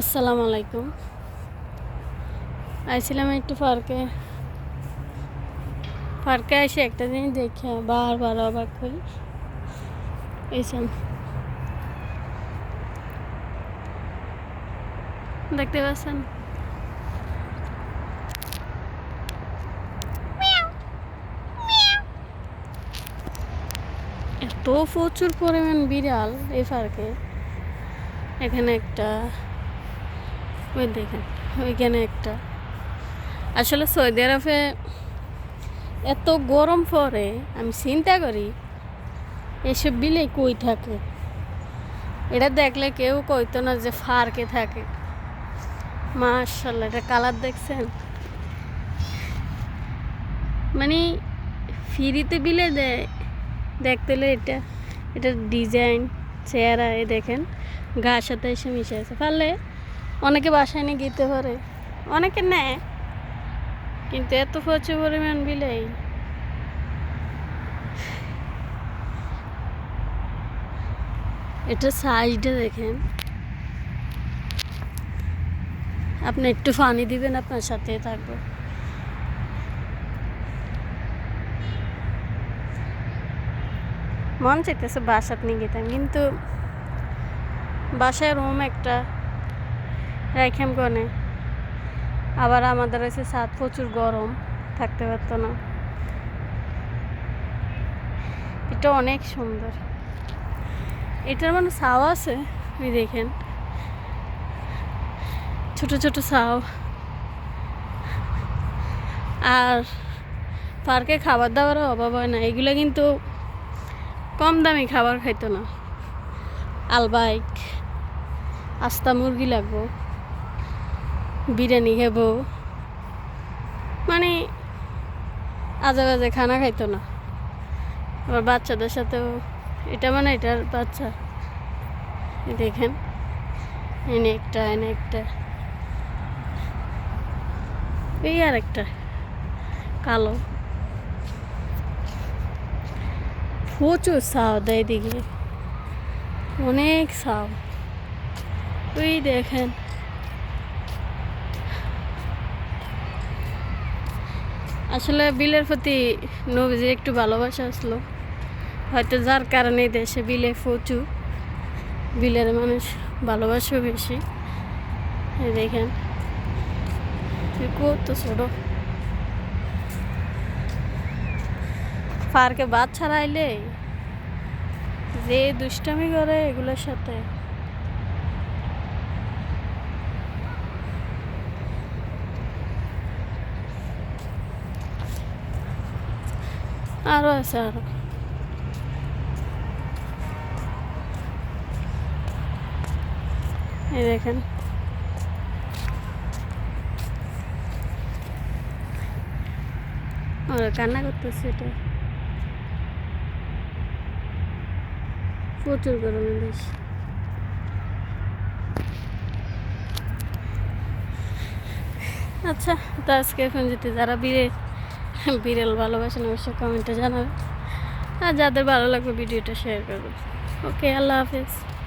আসসালামু আলাইকুম। আইছিলাম একটু পার্কে। পার্কে এসে একটা জিনিস দেখে, বারবার অবাক করি এইসব দেখতে পাচ্ছেন? এত প্রচুর পরিমাণ বিড়াল এই পার্কে। এখানে একটা ওই দেখেন, ওইখানে একটা। আসলে সৌদি আরবে এত গরম পরে, আমি চিন্তা করি, এসব বিলে কই থাকে? এটা দেখলে কেউ কইতো না যে ফার্কে থাকে। মাশাল্লাহ এটা কালার দেখছেন? মানে ফ্রিতে বিলে দেয় দেখতে হলে এটা, এটার ডিজাইন, চেহারা, এ দেখেন ঘাস সাথে এসে মিশে আছে। পারলে অনেকে বাসায় নিয়ে গিতে পারে। অনেকে নেয়। কিন্তু এত প্রচুর পরিমাণ বিলেই। এটা সাইজটা দেখেন। আপনি একটু পানি দিবেন, আপনার সাথে থাকব। মন চাইতেছে বাসাত নিয়ে যেতাম কিন্তু বাসায় রুম একটা রাইখাম কনে আবার আমাদের হচ্ছে ছাদ, প্রচুর গরম, থাকতে পারতো না। এটা অনেক সুন্দর। এটার মানে সাও আছে? ওই দেখেন। ছোট ছোট ছাও। আর পার্কে খাবার দাবারও অভাব হয় না। এগুলো কিন্তু কম দামি খাবার খাইতো না। আলবাইক, আস্তা মুরগি লাগবো। বিরিয়ানি খাব। মানে আজে বাজে খানা খাইতো না। আবার বাচ্চাদের সাথেও, এটা মানে এটার বাচ্চা। দেখেন, এনে একটা এনে একটা। এই আর একটা কালো। প্রচুর সাও দেয় দিকে অনেক সাও ওই দেখেন। আসলে বিলের প্রতি নবীজির একটু ভালোবাসা আসলো। হয়তো যার কারণে দেশে বিলে প্রচুর। বিলের মানুষ ভালোবাসেও বেশি। দেখেন। কত ছোট। পার্কে বাচ্চারা আইলে যে দুষ্টামি করে এগুলোর সাথে। আরও আছে আরও এই দেখেন। কান্না করতেছে এটা। প্রচুর গরমে বেশ আচ্ছা তো আজকে এখন যেতে যারা বিরে বিড়াল ভালোবাসেন অবশ্যই কমেন্টে জানাবে। আর যাদের ভালো লাগবে, ভিডিওটা শেয়ার করবে। ওকে আল্লাহ হাফেজ।